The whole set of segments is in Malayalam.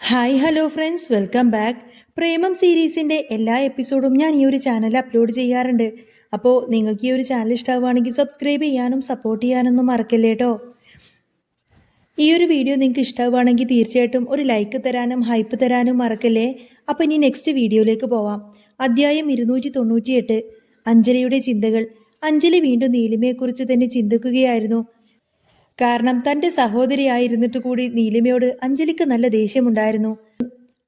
Hi hello friends. Welcome back. Premam സീരീസിന്റെ എല്ലാ എപ്പിസോഡും ഞാൻ ഈ ഒരു ചാനൽ അപ്ലോഡ് ചെയ്യാറുണ്ട്. അപ്പോൾ നിങ്ങൾക്ക് ഈ ഒരു ചാനൽ ഇഷ്ടമാവുകയാണെങ്കിൽ സബ്സ്ക്രൈബ് ചെയ്യാനും സപ്പോർട്ട് ചെയ്യാനൊന്നും മറക്കല്ലേ കേട്ടോ ഈ ഒരു വീഡിയോ നിങ്ങൾക്ക് ഇഷ്ടമാവുകയാണെങ്കിൽ തീർച്ചയായിട്ടും ഒരു ലൈക്ക് തരാനും ഹൈപ്പ് തരാനും മറക്കല്ലേ? അപ്പോൾ ഇനി നെക്സ്റ്റ് വീഡിയോയിലേക്ക് പോവാം. അധ്യായം ഇരുന്നൂറ്റി തൊണ്ണൂറ്റിയെട്ട് അഞ്ജലിയുടെ ചിന്തകൾ. അഞ്ജലി വീണ്ടും നീലിമയെക്കുറിച്ച് തന്നെ ചിന്തിക്കുകയായിരുന്നു. കാരണം തന്റെ സഹോദരിയായിരുന്നിട്ട് കൂടി നീലിമയോട് അഞ്ജലിക്ക് നല്ല ദേഷ്യമുണ്ടായിരുന്നു.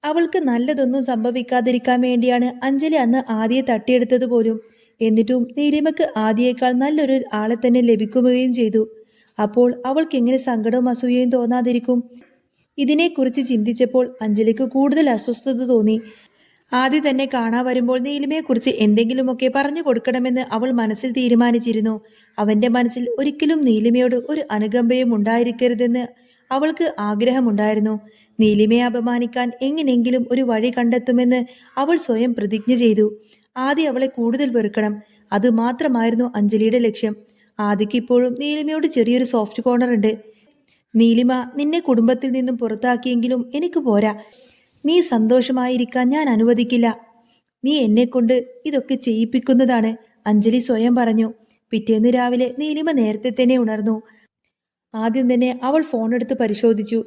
അവൾക്ക് നല്ലതൊന്നും സംഭവിക്കാതിരിക്കാൻ വേണ്ടിയാണ് അഞ്ജലി അന്ന് ആദ്യയെ തട്ടിയെടുത്തത് പോലും. എന്നിട്ടും നീലിമക്ക് ആദ്യേക്കാൾ നല്ലൊരു ആളെ തന്നെ ലഭിക്കുകയും ചെയ്തു. അപ്പോൾ അവൾക്ക് എങ്ങനെ സങ്കടവും അസൂയയും തോന്നാതിരിക്കും? ഇതിനെക്കുറിച്ച് ചിന്തിച്ചപ്പോൾ അഞ്ജലിക്ക് കൂടുതൽ അസ്വസ്ഥത തോന്നി. ആദ്യം തന്നെ കാണാൻ വരുമ്പോൾ നീലിമയെക്കുറിച്ച് എന്തെങ്കിലുമൊക്കെ പറഞ്ഞു കൊടുക്കണമെന്ന് അവൾ മനസ്സിൽ തീരുമാനിച്ചിരുന്നു. അവന്റെ മനസ്സിൽ ഒരിക്കലും നീലിമയോട് ഒരു അനുകമ്പയും ഉണ്ടായിരിക്കരുതെന്ന് അവൾക്ക് ആഗ്രഹമുണ്ടായിരുന്നു. നീലിമയെ അപമാനിക്കാൻ എങ്ങനെയെങ്കിലും ഒരു വഴി കണ്ടെത്തുമെന്ന് അവൾ സ്വയം പ്രതിജ്ഞ ചെയ്തു. ആദ്യം അവളെ കൂടുതൽ വെറുക്കണം. അത് മാത്രമായിരുന്നു അഞ്ജലിയുടെ ലക്ഷ്യം. ആദിക്ക് ഇപ്പോഴും നീലിമയോട് ചെറിയൊരു സോഫ്റ്റ് കോർണർ ഉണ്ട് നീലിമ നിന്നെ കുടുംബത്തിൽ നിന്നും പുറത്താക്കിയെങ്കിലും എനിക്ക് പോരാ. നീ സന്തോഷമായിരിക്കാൻ ഞാൻ അനുവദിക്കില്ല. നീ എന്നെക്കൊണ്ട് ഇതൊക്കെ ചെയ്യിപ്പിക്കുന്നതാണ്. അഞ്ജലി സ്വയം പറഞ്ഞു. പിറ്റേന്ന് രാവിലെ നീലിമ നേരത്തെ തന്നെ ഉണർന്നു. ആദ്യം തന്നെ അവൾ ഫോൺ എടുത്ത് പരിശോധിച്ചു.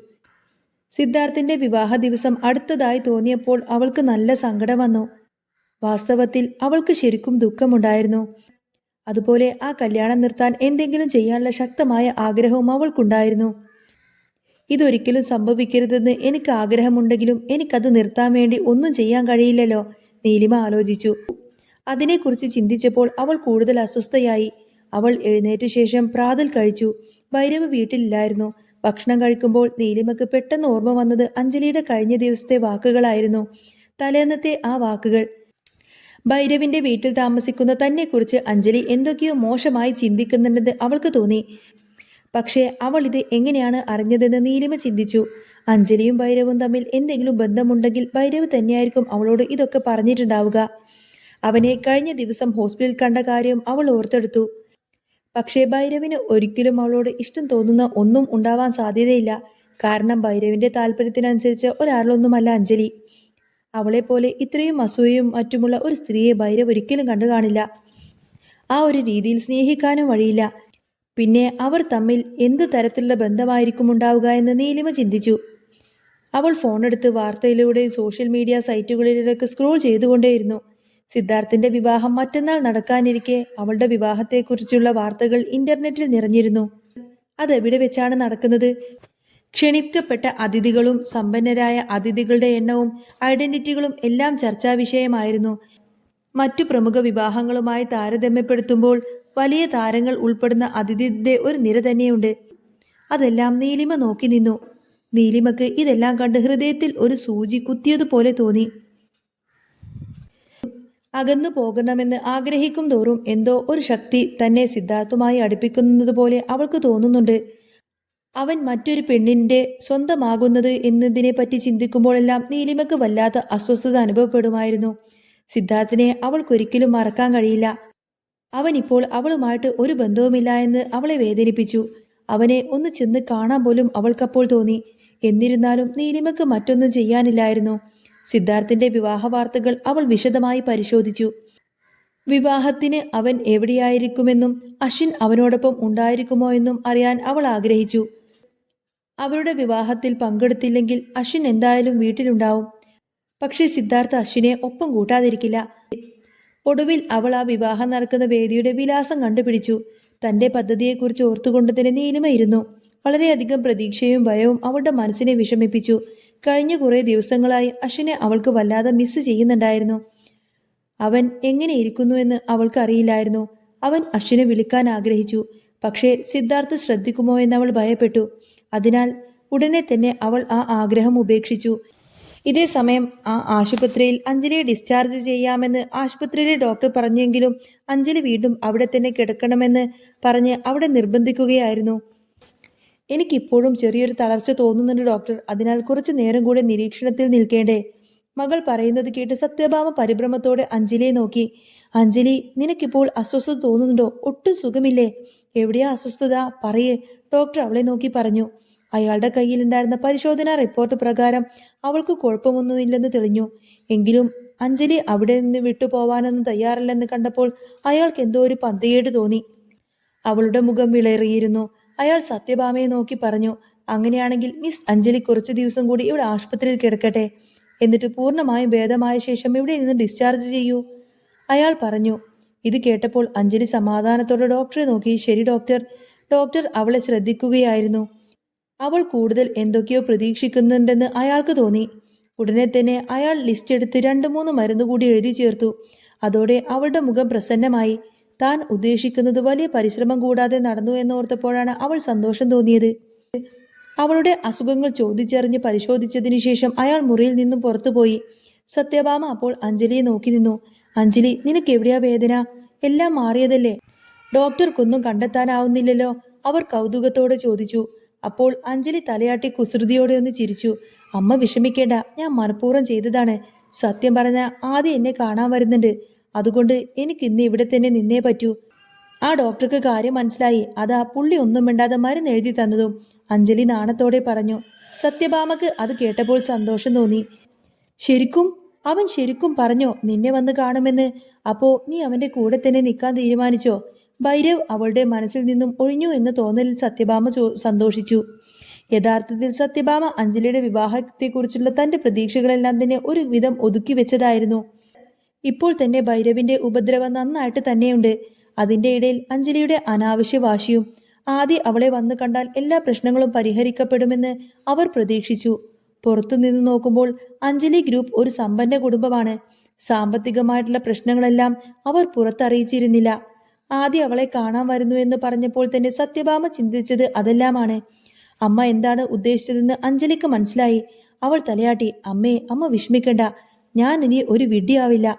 സിദ്ധാർത്ഥിന്റെ വിവാഹ ദിവസം അടുത്തതായി തോന്നിയപ്പോൾ അവൾക്ക് നല്ല സങ്കടം വന്നു. വാസ്തവത്തിൽ അവൾക്ക് ശരിക്കും ദുഃഖമുണ്ടായിരുന്നു. അതുപോലെ ആ കല്യാണം നിർത്താൻ എന്തെങ്കിലും ചെയ്യാനുള്ള ശക്തമായ ആഗ്രഹവും അവൾക്കുണ്ടായിരുന്നു. ഇതൊരിക്കലും സംഭവിക്കരുതെന്ന് എനിക്ക് ആഗ്രഹമുണ്ടെങ്കിലും എനിക്കത് നിർത്താൻ വേണ്ടി ഒന്നും ചെയ്യാൻ കഴിയില്ലല്ലോ നീലിമ ആലോചിച്ചു. അതിനെക്കുറിച്ച് ചിന്തിച്ചപ്പോൾ അവൾ കൂടുതൽ അസ്വസ്ഥയായി. അവൾ എഴുന്നേറ്റ ശേഷം പ്രാതൽ കഴിച്ചു. ഭൈരവ് വീട്ടിലില്ലായിരുന്നു. ഭക്ഷണം കഴിക്കുമ്പോൾ നീലിമക്ക് പെട്ടെന്ന് ഓർമ്മ വന്നത് അഞ്ജലിയുടെ കഴിഞ്ഞ ദിവസത്തെ വാക്കുകളായിരുന്നു. തലേന്നത്തെ ആ വാക്കുകൾ. ഭൈരവിന്റെ വീട്ടിൽ താമസിക്കുന്ന തന്നെക്കുറിച്ച് അഞ്ജലി എന്തൊക്കെയോ മോശമായി ചിന്തിക്കുന്നുണ്ടെന്ന് അവൾക്ക് തോന്നി. പക്ഷേ അവൾ ഇത് എങ്ങനെയാണ് അറിഞ്ഞതെന്ന് നീലിമ ചിന്തിച്ചു. അഞ്ജലിയും ഭൈരവും തമ്മിൽ എന്തെങ്കിലും ബന്ധമുണ്ടെങ്കിൽ ഭൈരവ് തന്നെയായിരിക്കും അവളോട് ഇതൊക്കെ പറഞ്ഞിട്ടുണ്ടാവുക. അവനെ കഴിഞ്ഞ ദിവസം ഹോസ്പിറ്റലിൽ കണ്ട കാര്യം അവൾ ഓർത്തെടുത്തു. പക്ഷേ ഭൈരവിന് ഒരിക്കലും അവളോട് ഇഷ്ടം തോന്നുന്ന ഒന്നും ഉണ്ടാവാൻ സാധ്യതയില്ല. കാരണം ഭൈരവിന്റെ താല്പര്യത്തിനനുസരിച്ച് ഒരാളൊന്നുമല്ല അഞ്ജലി. അവളെപ്പോലെ ഇത്രയും അസൂയയും മറ്റുമുള്ള ഒരു സ്ത്രീയെ ഭൈരവ് ഒരിക്കലും കണ്ടു കാണില്ല. ആ ഒരു രീതിയിൽ സ്നേഹിക്കാനും വഴിയില്ല. പിന്നെ അവർ തമ്മിൽ എന്ത് തരത്തിലുള്ള ബന്ധമായിരിക്കും ഉണ്ടാവുക എന്ന് നീലിമ ചിന്തിച്ചു. അവൾ ഫോണെടുത്ത് വാർത്തയിലൂടെ സോഷ്യൽ മീഡിയ സൈറ്റുകളിലേക്ക് സ്ക്രോൾ ചെയ്തുകൊണ്ടേയിരുന്നു. സിദ്ധാർത്ഥിന്റെ വിവാഹം മറ്റന്നാൾ നടക്കാനിരിക്കെ അവളുടെ വിവാഹത്തെക്കുറിച്ചുള്ള വാർത്തകൾ ഇന്റർനെറ്റിൽ നിറഞ്ഞിരുന്നു. അതെവിടെ വെച്ചാണ് നടക്കുന്നത്? ക്ഷണിക്കപ്പെട്ട അതിഥികളും സമ്പന്നരായ അതിഥികളുടെ എണ്ണവും ഐഡന്റിറ്റികളും എല്ലാം ചർച്ചാ വിഷയമായിരുന്നു മറ്റു പ്രമുഖ വിവാഹങ്ങളുമായി താരതമ്യപ്പെടുത്തുമ്പോൾ വലിയ താരങ്ങൾ ഉൾപ്പെടുന്ന അതിഥിയുടെ ഒരു നിര തന്നെയുണ്ട്. അതെല്ലാം നീലിമ നോക്കി നിന്നു. നീലിമക്ക് ഇതെല്ലാം കണ്ട് ഹൃദയത്തിൽ ഒരു സൂചി കുത്തിയതുപോലെ തോന്നി. അകന്നു പോകണമെന്ന് ആഗ്രഹിക്കും തോറും എന്തോ ഒരു ശക്തി തന്നെ സിദ്ധാർത്ഥുമായി അടുപ്പിക്കുന്നത് പോലെ അവൾക്ക് തോന്നുന്നുണ്ട്. അവൻ മറ്റൊരു പെണ്ണിന്റെ സ്വന്തമാകുന്നത് എന്നതിനെ പറ്റി ചിന്തിക്കുമ്പോഴെല്ലാം നീലിമക്ക് വല്ലാത്ത അസ്വസ്ഥത അനുഭവപ്പെടുമായിരുന്നു. സിദ്ധാർത്ഥിനെ അവൾക്കൊരിക്കലും മറക്കാൻ കഴിയില്ല. അവൻ ഇപ്പോൾ അവളുമായിട്ട് ഒരു ബന്ധവുമില്ല എന്ന് അവളെ വേദനിപ്പിച്ചു. അവനെ ഒന്ന് ചെന്ന് കാണാൻ പോലും അവൾക്കപ്പോൾ തോന്നി. എന്നിരുന്നാലും നീലിമക്ക് മറ്റൊന്നും ചെയ്യാനില്ലായിരുന്നു. സിദ്ധാർത്ഥിന്റെ വിവാഹ വാർത്തകൾ അവൾ വിശദമായി പരിശോധിച്ചു. വിവാഹത്തിന് അവൻ എവിടെയായിരിക്കുമെന്നും അശ്വിൻ അവനോടൊപ്പം ഉണ്ടായിരിക്കുമോ എന്നും അറിയാൻ അവൾ ആഗ്രഹിച്ചു. അവരുടെ വിവാഹത്തിൽ പങ്കെടുത്തില്ലെങ്കിൽ അശ്വിൻ എന്തായാലും വീട്ടിലുണ്ടാവും. പക്ഷേ സിദ്ധാർത്ഥ അശ്വിനെ ഒപ്പം കൂട്ടാതിരിക്കില്ല. ഒടുവിൽ അവൾ ആ വിവാഹം നടക്കുന്ന വേദിയുടെ വിലാസം കണ്ടുപിടിച്ചു. തന്റെ പദ്ധതിയെക്കുറിച്ച് ഓർത്തുകൊണ്ട് തന്നെ നീലിമയിരുന്നു. വളരെയധികം പ്രതീക്ഷയും ഭയവും അവളുടെ മനസ്സിനെ വിഷമിപ്പിച്ചു. കഴിഞ്ഞ കുറേ ദിവസങ്ങളായി അശ്വിനെ അവൾക്ക് വല്ലാതെ മിസ് ചെയ്യുന്നുണ്ടായിരുന്നു. അവൻ എങ്ങനെ ഇരിക്കുന്നുവെന്ന് അവൾക്ക് അറിയില്ലായിരുന്നു. അവൻ അശ്വിനെ വിളിക്കാൻ ആഗ്രഹിച്ചു. പക്ഷേ സിദ്ധാർത്ഥ് ശ്രദ്ധിക്കുമോ എന്ന് അവൾ ഭയപ്പെട്ടു. അതിനാൽ ഉടനെ തന്നെ അവൾ ആ ആഗ്രഹം ഉപേക്ഷിച്ചു. ഇതേ സമയം ആ ആശുപത്രിയിൽ അഞ്ജലിയെ ഡിസ്ചാർജ് ചെയ്യാമെന്ന് ആശുപത്രിയിലെ ഡോക്ടർ പറഞ്ഞെങ്കിലും അഞ്ജലി വീണ്ടും അവിടെ തന്നെ കിടക്കണമെന്ന് പറഞ്ഞ് അവിടെ നിർബന്ധിക്കുകയായിരുന്നു. എനിക്കിപ്പോഴും ചെറിയൊരു തളർച്ച തോന്നുന്നുണ്ട് ഡോക്ടർ അതിനാൽ കുറച്ചു നേരം കൂടെ നിരീക്ഷണത്തിൽ നിൽക്കേണ്ടേ. മകൾ പറയുന്നത് കേട്ട് സത്യഭാമ പരിഭ്രമത്തോടെ അഞ്ജലിയെ നോക്കി. അഞ്ജലി നിനക്കിപ്പോൾ അസ്വസ്ഥത തോന്നുന്നുണ്ടോ? ഒട്ടും സുഖമില്ലേ? എവിടെയാ അസ്വസ്ഥത? പറയേ. ഡോക്ടർ അവളെ നോക്കി പറഞ്ഞു. അയാളുടെ കയ്യിലുണ്ടായിരുന്ന പരിശോധനാ റിപ്പോർട്ട് പ്രകാരം അവൾക്ക് കുഴപ്പമൊന്നുമില്ലെന്ന് തെളിഞ്ഞു. എങ്കിലും അഞ്ജലി അവിടെ നിന്ന് വിട്ടുപോവാനൊന്നും തയ്യാറല്ലെന്ന് കണ്ടപ്പോൾ അയാൾക്ക് എന്തോ ഒരു പന്തികേട് തോന്നി. അവളുടെ മുഖം വിളറിയിരുന്നു. അയാൾ സത്യഭാമയെ നോക്കി പറഞ്ഞു അങ്ങനെയാണെങ്കിൽ മിസ് അഞ്ജലി കുറച്ച് ദിവസം കൂടി ഇവിടെ ആശുപത്രിയിൽ കിടക്കട്ടെ. എന്നിട്ട് പൂർണമായും ഭേദമായ ശേഷം ഇവിടെ നിന്ന് ഡിസ്ചാർജ് ചെയ്യൂ? അയാൾ പറഞ്ഞു ഇത് കേട്ടപ്പോൾ അഞ്ജലി സമാധാനത്തോടെ ഡോക്ടറെ നോക്കി. ശരി ഡോക്ടർ. ഡോക്ടർ അവളെ ശ്രദ്ധിക്കുകയായിരുന്നു. അവൾ കൂടുതൽ എന്തൊക്കെയോ പ്രതീക്ഷിക്കുന്നുണ്ടെന്ന് അയാൾക്ക് തോന്നി. ഉടനെ തന്നെ അയാൾ ലിസ്റ്റ് എടുത്ത് രണ്ട് മൂന്ന് മരുന്ന് കൂടി എഴുതി ചേർത്തു. അതോടെ അവളുടെ മുഖം പ്രസന്നമായി. താൻ ഉദ്ദേശിക്കുന്നത് വലിയ പരിശ്രമം കൂടാതെ നടന്നു എന്നോർത്തപ്പോഴാണ് അവൾ സന്തോഷം തോന്നിയത്. അവളുടെ അസുഖങ്ങൾ ചോദിച്ചറിഞ്ഞ് പരിശോധിച്ചതിനു ശേഷം അയാൾ മുറിയിൽ നിന്നും പുറത്തുപോയി സത്യഭാമ അപ്പോൾ അഞ്ജലിയെ നോക്കി നിന്നു. അഞ്ജലി നിനക്ക് എവിടെയാ വേദന? എല്ലാം മാറിയതല്ലേ? ഡോക്ടർക്കൊന്നും കണ്ടെത്താനാവുന്നില്ലല്ലോ? അവർ കൗതുകത്തോടെ ചോദിച്ചു. അപ്പോൾ അഞ്ജലി തലയാട്ടി കുസൃതിയോടെ ഒന്ന് ചിരിച്ചു. അമ്മ വിഷമിക്കേണ്ട ഞാൻ മനഃപൂർവം ചെയ്തതാണ്. സത്യം പറഞ്ഞ ആദ്യം എന്നെ കാണാൻ വരുന്നുണ്ട്. അതുകൊണ്ട് എനിക്ക് ഇന്ന് ഇവിടെ തന്നെ നിന്നേ പറ്റൂ. ആ ഡോക്ടർക്ക് കാര്യം മനസ്സിലായി. അതാ പുള്ളി ഒന്നും മിണ്ടാതെ മരുന്ന് എഴുതി തന്നതും. അഞ്ജലി നാണത്തോടെ പറഞ്ഞു സത്യഭാമക്ക് അത് കേട്ടപ്പോൾ സന്തോഷം തോന്നി. ശരിക്കും അവൻ ശരിക്കും പറഞ്ഞോ നിന്നെ വന്ന് കാണുമെന്ന്. അപ്പോ നീ അവന്റെ കൂടെ തന്നെ നിൽക്കാൻ തീരുമാനിച്ചോ? ഭൈരവ് അവളുടെ മനസ്സിൽ നിന്നും ഒഴിഞ്ഞു എന്ന് തോന്നലിൽ സത്യഭാമ സന്തോഷിച്ചു. യഥാർത്ഥത്തിൽ സത്യഭാമ അഞ്ജലിയുടെ വിവാഹത്തെക്കുറിച്ചുള്ള തന്റെ പ്രതീക്ഷകളെല്ലാം തന്നെ ഒരു വിധം ഒതുക്കി വെച്ചതായിരുന്നു. ഇപ്പോൾ തന്നെ ഭൈരവിന്റെ ഉപദ്രവം നന്നായിട്ട് തന്നെയുണ്ട്. അതിന്റെ ഇടയിൽ അഞ്ജലിയുടെ അനാവശ്യ വാശിയും ആദ്യ അവളെ വന്നു കണ്ടാൽ എല്ലാ പ്രശ്നങ്ങളും പരിഹരിക്കപ്പെടുമെന്ന് അവർ പ്രതീക്ഷിച്ചു. പുറത്തുനിന്ന് നോക്കുമ്പോൾ അഞ്ജലി ഗ്രൂപ്പ് ഒരു സമ്പന്ന കുടുംബമാണ്. സാമ്പത്തികമായിട്ടുള്ള പ്രശ്നങ്ങളെല്ലാം അവർ പുറത്തറിയിച്ചിരുന്നില്ല. ആദ്യം അവളെ കാണാൻ വരുന്നു എന്ന് പറഞ്ഞപ്പോൾ തന്നെ സത്യഭാമ ചിന്തിച്ചത് അതെല്ലാമാണ്. അമ്മ എന്താണ് ഉദ്ദേശിച്ചതെന്ന് അഞ്ജലിക്ക് മനസ്സിലായി. അവൾ തലയാട്ടി അമ്മേ അമ്മ വിഷമിക്കണ്ട. ഞാൻ ഇനി ഒരു വിഡ്ഢിയാവില്ല.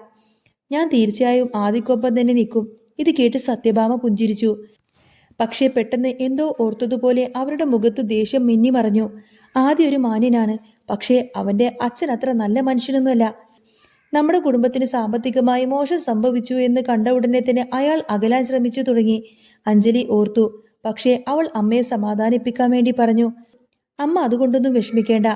ഞാൻ തീർച്ചയായും ആദിക്കൊപ്പം തന്നെ നിൽക്കും. ഇത് കേട്ട് സത്യഭാമ പുഞ്ചിരിച്ചു. പക്ഷേ പെട്ടെന്ന് എന്തോ ഓർത്തതുപോലെ അവരുടെ മുഖത്ത് ദേഷ്യം മിന്നി മറഞ്ഞു ആദ്യ ഒരു മാന്യനാണ്. പക്ഷേ അവന്റെ അച്ഛൻ അത്ര നല്ല മനുഷ്യനൊന്നുമല്ല. നമ്മുടെ കുടുംബത്തിന് സാമ്പത്തികമായി മോശം സംഭവിച്ചു എന്ന് കണ്ട ഉടനെ തന്നെ അയാൾ അകലാൻ ശ്രമിച്ചു തുടങ്ങി. അഞ്ജലി ഓർത്തു പക്ഷേ അവൾ അമ്മയെ സമാധാനിപ്പിക്കാൻ വേണ്ടി പറഞ്ഞു. അമ്മ അതുകൊണ്ടൊന്നും വിഷമിക്കേണ്ട.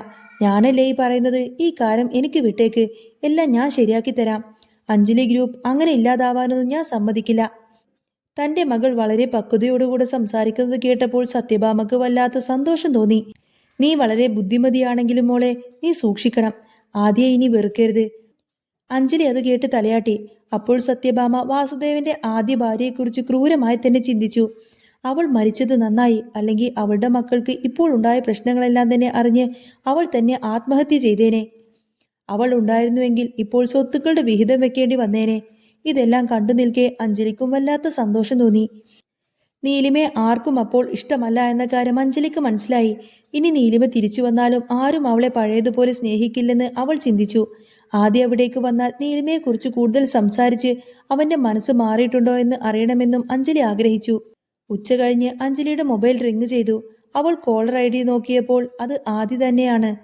ഞാനല്ലേ ഈ പറയുന്നത്? ഈ കാര്യം എനിക്ക് വിട്ടേക്ക്. എല്ലാം ഞാൻ ശരിയാക്കി തരാം. അഞ്ജലി ഗ്രൂപ്പ് അങ്ങനെ ഇല്ലാതാവാനൊന്നും ഞാൻ സമ്മതിക്കില്ല. തന്റെ മകൾ വളരെ പക്വതയോടുകൂടെ സംസാരിക്കുന്നത് കേട്ടപ്പോൾ സത്യഭാമക്ക് വല്ലാത്ത സന്തോഷം തോന്നി. നീ വളരെ ബുദ്ധിമതിയാണെങ്കിലും മോളെ നീ സൂക്ഷിക്കണം. ആദ്യം ഇനി വെറുക്കരുത്. അഞ്ജലി അത് കേട്ട് തലയാട്ടി. അപ്പോൾ സത്യഭാമ വാസുദേവന്റെ ആദ്യ ഭാര്യയെക്കുറിച്ച് ക്രൂരമായി തന്നെ ചിന്തിച്ചു. അവൾ മരിച്ചത് നന്നായി അല്ലെങ്കിൽ അവളുടെ മക്കൾക്ക് ഇപ്പോൾ ഉണ്ടായ പ്രശ്നങ്ങളെല്ലാം തന്നെ അറിഞ്ഞ് അവൾ തന്നെ ആത്മഹത്യ ചെയ്തേനെ. അവൾ ഉണ്ടായിരുന്നുവെങ്കിൽ ഇപ്പോൾ സ്വത്തുക്കളുടെ വിഹിതം വെക്കേണ്ടി വന്നേനെ. ഇതെല്ലാം കണ്ടു നിൽക്കെ അഞ്ജലിക്കും വല്ലാത്ത സന്തോഷം തോന്നി. നീലിമയെ ആർക്കും അപ്പോൾ ഇഷ്ടമല്ല എന്ന കാര്യം അഞ്ജലിക്ക് മനസ്സിലായി. ഇനി നീലിമ തിരിച്ചു വന്നാലും ആരും അവളെ പഴയതുപോലെ സ്നേഹിക്കില്ലെന്ന് അവൾ ചിന്തിച്ചു. ആദ്യം അവിടേക്ക് വന്നാൽ നീലിമയെക്കുറിച്ച് കൂടുതൽ സംസാരിച്ച് അവന്റെ മനസ്സ് മാറിയിട്ടുണ്ടോ എന്ന് അറിയണമെന്നും അഞ്ജലി ആഗ്രഹിച്ചു. ഉച്ച കഴിഞ്ഞ് അഞ്ജലിയുടെ മൊബൈൽ റിങ് ചെയ്തു. അവൾ കോളർ ഐ ഡി നോക്കിയപ്പോൾ അത് ആദ്യ തന്നെയാണ്.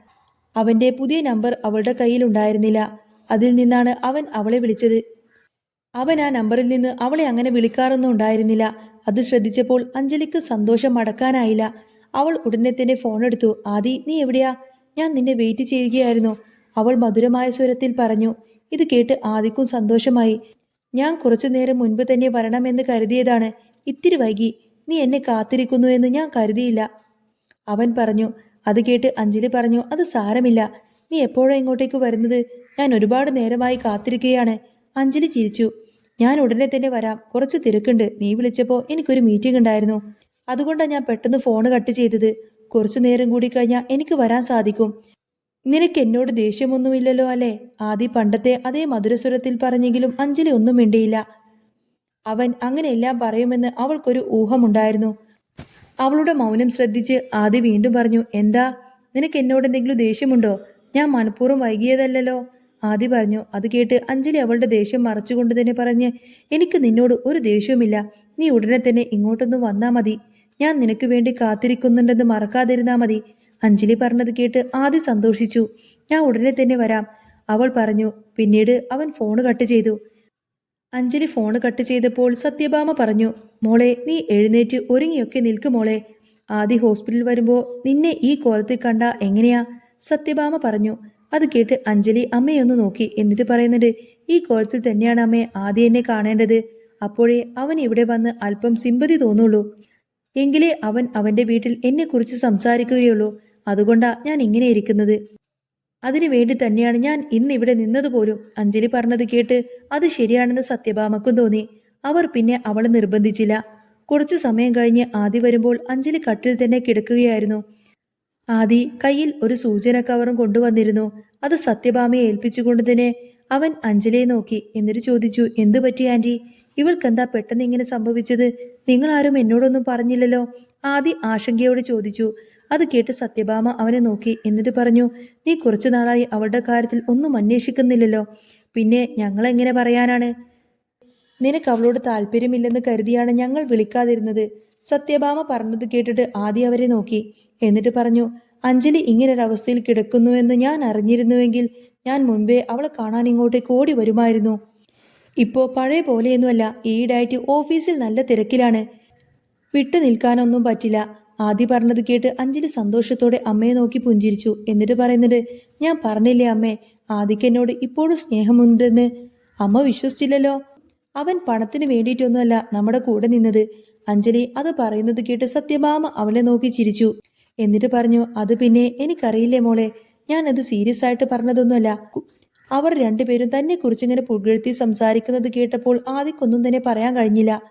അവന്റെ പുതിയ നമ്പർ അവളുടെ കയ്യിൽ ഉണ്ടായിരുന്നില്ല. അതിൽ നിന്നാണ് അവൻ അവളെ വിളിച്ചത്. അവൻ ആ നമ്പറിൽ നിന്ന് അവളെ അങ്ങനെ വിളിക്കാറൊന്നും ഉണ്ടായിരുന്നില്ല. അത് ശ്രദ്ധിച്ചപ്പോൾ അഞ്ജലിക്ക് സന്തോഷം അടക്കാനായില്ല അവൾ ഉടനെ തന്നെ ഫോൺ എടുത്തു. ആദി നീ എവിടെയാ? ഞാൻ നിന്നെ വെയിറ്റ് ചെയ്യുകയായിരുന്നു. അവൾ മധുരമായ സ്വരത്തിൽ പറഞ്ഞു ഇത് കേട്ട് ആദിക്കും സന്തോഷമായി. ഞാൻ കുറച്ചു നേരം മുൻപ് തന്നെ വരണമെന്ന് കരുതിയതാണ്. ഇത്തിരി വൈകി. നീ എന്നെ കാത്തിരിക്കുന്നു എന്ന് ഞാൻ കരുതിയില്ല. അവൻ പറഞ്ഞു അത് കേട്ട് അഞ്ജലി പറഞ്ഞു അത് സാരമില്ല. നീ എപ്പോഴാണ് ഇങ്ങോട്ടേക്ക് വരുന്നത്? ഞാൻ ഒരുപാട് നേരമായി കാത്തിരിക്കുകയാണ് അഞ്ജലി ചിരിച്ചു. ഞാൻ ഉടനെ തന്നെ വരാം. കുറച്ച് തിരക്കുണ്ട്. നീ വിളിച്ചപ്പോൾ എനിക്കൊരു മീറ്റിംഗ് ഉണ്ടായിരുന്നു. അതുകൊണ്ടാണ് ഞാൻ പെട്ടെന്ന് ഫോൺ കട്ട് ചെയ്തത്. കുറച്ചു നേരം കൂടി കഴിഞ്ഞാൽ എനിക്ക് വരാൻ സാധിക്കും. നിനക്ക് എന്നോട് ദേഷ്യമൊന്നുമില്ലല്ലോ അല്ലേ? ആദി പണ്ടത്തെ അതേ മധുരസ്വരത്തിൽ പറഞ്ഞെങ്കിലും അഞ്ജലി ഒന്നും മിണ്ടിയില്ല. അവൻ അങ്ങനെയെല്ലാം പറയുമെന്ന് അവൾക്കൊരു ഊഹമുണ്ടായിരുന്നു. അവളുടെ മൗനം ശ്രദ്ധിച്ച് ആദി വീണ്ടും പറഞ്ഞു എന്താ? നിനക്ക് എന്നോട് എന്തെങ്കിലും ദേഷ്യമുണ്ടോ? ഞാൻ മനഃപൂർവം വൈകിയതല്ലല്ലോ. ആദി പറഞ്ഞു അത് കേട്ട് അഞ്ജലി അവളുടെ ദേഷ്യം മറച്ചുകൊണ്ട് തന്നെ പറഞ്ഞ് എനിക്ക് നിന്നോട് ഒരു ദേഷ്യവുമില്ല. നീ ഉടനെ തന്നെ ഇങ്ങോട്ടൊന്നും വന്നാൽ മതി. ഞാൻ നിനക്ക് വേണ്ടി കാത്തിരിക്കുന്നുണ്ടെന്ന് മറക്കാതിരുന്നാൽ മതി. അഞ്ജലി പറഞ്ഞത് കേട്ട് ആദ്യം സന്തോഷിച്ചു. ഞാൻ ഉടനെ തന്നെ വരാം അവൾ പറഞ്ഞു. പിന്നീട് അവൻ ഫോൺ കട്ട് ചെയ്തു. അഞ്ജലി ഫോൺ കട്ട് ചെയ്തപ്പോൾ സത്യഭാമ പറഞ്ഞു മോളെ നീ എഴുന്നേറ്റ് ഒരുങ്ങിയൊക്കെ നിൽക്ക് മോളെ. ആദ്യ ഹോസ്പിറ്റലിൽ വരുമ്പോൾ നിന്നെ ഈ കോലത്തിൽ കണ്ട എങ്ങനെയാ? സത്യഭാമ പറഞ്ഞു. അത് കേട്ട് അഞ്ജലി അമ്മയൊന്ന് നോക്കി. എന്നിട്ട് പറയുന്നുണ്ട് ഈ കോലത്തിൽ തന്നെയാണ് അമ്മയെ ആദ്യം എന്നെ കാണേണ്ടത്. അപ്പോഴേ അവൻ ഇവിടെ വന്ന് അല്പം സിമ്പതി തോന്നുള്ളൂ. എങ്കിലേ അവൻ അവന്റെ വീട്ടിൽ എന്നെക്കുറിച്ച് സംസാരിക്കുകയുള്ളൂ. അതുകൊണ്ടാ ഞാൻ ഇങ്ങനെ ഇരിക്കുന്നത്. അതിനു വേണ്ടി തന്നെയാണ് ഞാൻ ഇന്ന് ഇവിടെ നിന്നതുപോലും അഞ്ജലി പറഞ്ഞത് കേട്ട് അത് ശരിയാണെന്ന് സത്യഭാമക്കും തോന്നി. അവർ പിന്നെ അവളെ നിർബന്ധിച്ചില്ല. കുറച്ചു സമയം കഴിഞ്ഞ് ആദി വരുമ്പോൾ അഞ്ജലി കട്ടിൽ തന്നെ കിടക്കുകയായിരുന്നു. ആദി കയ്യിൽ ഒരു സൂചന കവറും കൊണ്ടുവന്നിരുന്നു. അത് സത്യഭാമയെ ഏൽപ്പിച്ചുകൊണ്ട് തന്നെ അവൻ അഞ്ജലിയെ നോക്കി. എന്നിട്ട് ചോദിച്ചു എന്തു പറ്റി ആന്റി? ഇവൾക്കെന്താ പെട്ടെന്ന് ഇങ്ങനെ സംഭവിച്ചത്? നിങ്ങളാരും എന്നോടൊന്നും പറഞ്ഞില്ലല്ലോ. ആദി ആശങ്കയോട് ചോദിച്ചു. അത് കേട്ട് സത്യഭാമ അവനെ നോക്കി എന്നിട്ട് പറഞ്ഞു നീ കുറച്ചു നാളായി അവളുടെ കാര്യത്തിൽ ഒന്നും അന്വേഷിക്കുന്നില്ലല്ലോ. പിന്നെ ഞങ്ങൾ എങ്ങനെ പറയാനാണ്? നിനക്ക് അവളോട് താല്പര്യമില്ലെന്ന് കരുതിയാണ് ഞങ്ങൾ വിളിക്കാതിരുന്നത്. സത്യഭാമ പറഞ്ഞത് കേട്ടിട്ട് ആദി അവരെ നോക്കി. എന്നിട്ട് പറഞ്ഞു അഞ്ജലി ഇങ്ങനൊരവസ്ഥയിൽ കിടക്കുന്നുവെന്ന് ഞാൻ അറിഞ്ഞിരുന്നുവെങ്കിൽ ഞാൻ മുൻപേ അവളെ കാണാൻ ഇങ്ങോട്ടേക്ക് ഓടി വരുമായിരുന്നു. ഇപ്പോ പഴയ പോലെയൊന്നുമല്ല ഈയിടായിട്ട് ഓഫീസിൽ നല്ല തിരക്കിലാണ്. വിട്ടു നിൽക്കാനൊന്നും പറ്റില്ല. ആദ്യ പറഞ്ഞത് കേട്ട് അഞ്ജലി സന്തോഷത്തോടെ അമ്മയെ നോക്കി പുഞ്ചിരിച്ചു. എന്നിട്ട് പറയുന്നുണ്ട് ഞാൻ പറഞ്ഞില്ലേ അമ്മേ ആദിക്ക് എന്നോട് ഇപ്പോഴും സ്നേഹമുണ്ടെന്ന്. അമ്മ വിശ്വസിച്ചില്ലല്ലോ. അവൻ പണത്തിന് വേണ്ടിയിട്ടൊന്നുമല്ല നമ്മുടെ കൂടെ നിന്നത്. അഞ്ജലി അത് പറയുന്നത് കേട്ട് സത്യഭാമ അവളെ നോക്കി ചിരിച്ചു. എന്നിട്ട് പറഞ്ഞു അത് പിന്നെ എനിക്കറിയില്ലേ മോളെ ഞാനത് സീരിയസ് ആയിട്ട് പറഞ്ഞതൊന്നുമല്ല. അവർ രണ്ടുപേരും തന്നെ കുറിച്ചിങ്ങനെ പുകഴ്ത്തി സംസാരിക്കുന്നത് കേട്ടപ്പോൾ ആദിക്കൊന്നും തന്നെ പറയാൻ കഴിഞ്ഞില്ല.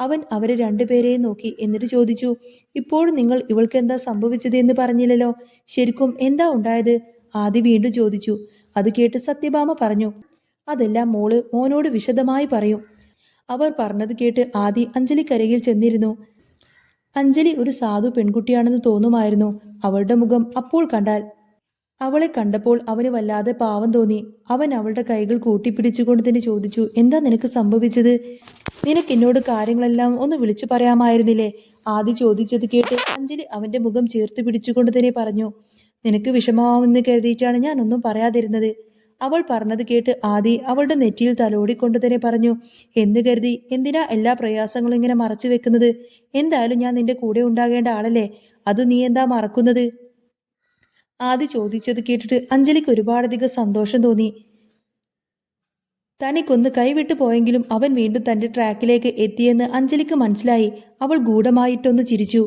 അവൻ അവരെ രണ്ടുപേരെയും നോക്കി എന്നിട്ട് ചോദിച്ചു ഇപ്പോഴും നിങ്ങൾ ഇവൾക്ക് എന്താ സംഭവിച്ചത് എന്ന് പറഞ്ഞില്ലല്ലോ? ശരിക്കും എന്താ ഉണ്ടായത്? ആദി വീണ്ടും ചോദിച്ചു. അത് കേട്ട് സത്യഭാമ പറഞ്ഞു അതെല്ലാം മോൾ മോനോട് വിശദമായി പറയും. അവർ പറഞ്ഞത് കേട്ട് ആദി അഞ്ജലിക്കരികിൽ ചെന്നിരുന്നു. അഞ്ജലി ഒരു സാധു പെൺകുട്ടിയാണെന്ന് തോന്നുമായിരുന്നു. അവളുടെ മുഖം അപ്പോൾ കണ്ടാൽ അവളെ കണ്ടപ്പോൾ അവന് വല്ലാതെ പാവം തോന്നി. അവൻ അവളുടെ കൈകൾ കൂട്ടിപ്പിടിച്ചുകൊണ്ട് തന്നെ ചോദിച്ചു എന്താ നിനക്ക് സംഭവിച്ചത്? നിനക്ക് എന്നോട് കാര്യങ്ങളെല്ലാം ഒന്ന് വിളിച്ചു പറയാമായിരുന്നില്ലേ? ആദ്യ ചോദിച്ചത് കേട്ട് അഞ്ജലി അവന്റെ മുഖം ചേർത്ത് പിടിച്ചുകൊണ്ട് തന്നെ പറഞ്ഞു നിനക്ക് വിഷമമാവുമെന്ന് കരുതിയിട്ടാണ് ഞാൻ ഒന്നും പറയാതിരുന്നത്. അവൾ പറഞ്ഞത് കേട്ട് ആദി അവളുടെ നെറ്റിയിൽ തലോടിക്കൊണ്ട് തന്നെ പറഞ്ഞു എന്ന് കരുതി എന്തിനാ എല്ലാ പ്രയാസങ്ങളും ഇങ്ങനെ മറച്ചു വെക്കുന്നത്? എന്തായാലും ഞാൻ നിന്റെ കൂടെ ഉണ്ടാകേണ്ട ആളല്ലേ? അത് നീ എന്താ മറക്കുന്നത്? ആദി ചോദിച്ചത് കേട്ടിട്ട് അഞ്ജലിക്ക് ഒരുപാടധികം സന്തോഷം തോന്നി. തനിക്കൊന്ന് കൈവിട്ടു പോയെങ്കിലും അവൻ വീണ്ടും തന്റെ ട്രാക്കിലേക്ക് എത്തിയെന്ന് അഞ്ജലിക്ക് മനസ്സിലായി. അവൾ ഗൂഢമായിട്ടൊന്ന് ചിരിച്ചു.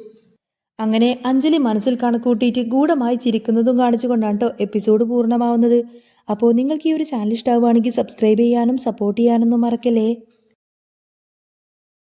അങ്ങനെ അഞ്ജലി മനസ്സിൽ കണക്കൂട്ടിയിട്ട് ഗൂഢമായി ചിരിക്കുന്നതും കാണിച്ചുകൊണ്ടാണ് കേട്ടോ എപ്പിസോഡ് പൂർണമാവുന്നത്. അപ്പോൾ നിങ്ങൾക്ക് ഈ ഒരു ചാനൽ ഇഷ്ടമാവുകയാണെങ്കിൽ സബ്സ്ക്രൈബ് ചെയ്യാനും സപ്പോർട്ട് ചെയ്യാനൊന്നും മറക്കല്ലേ?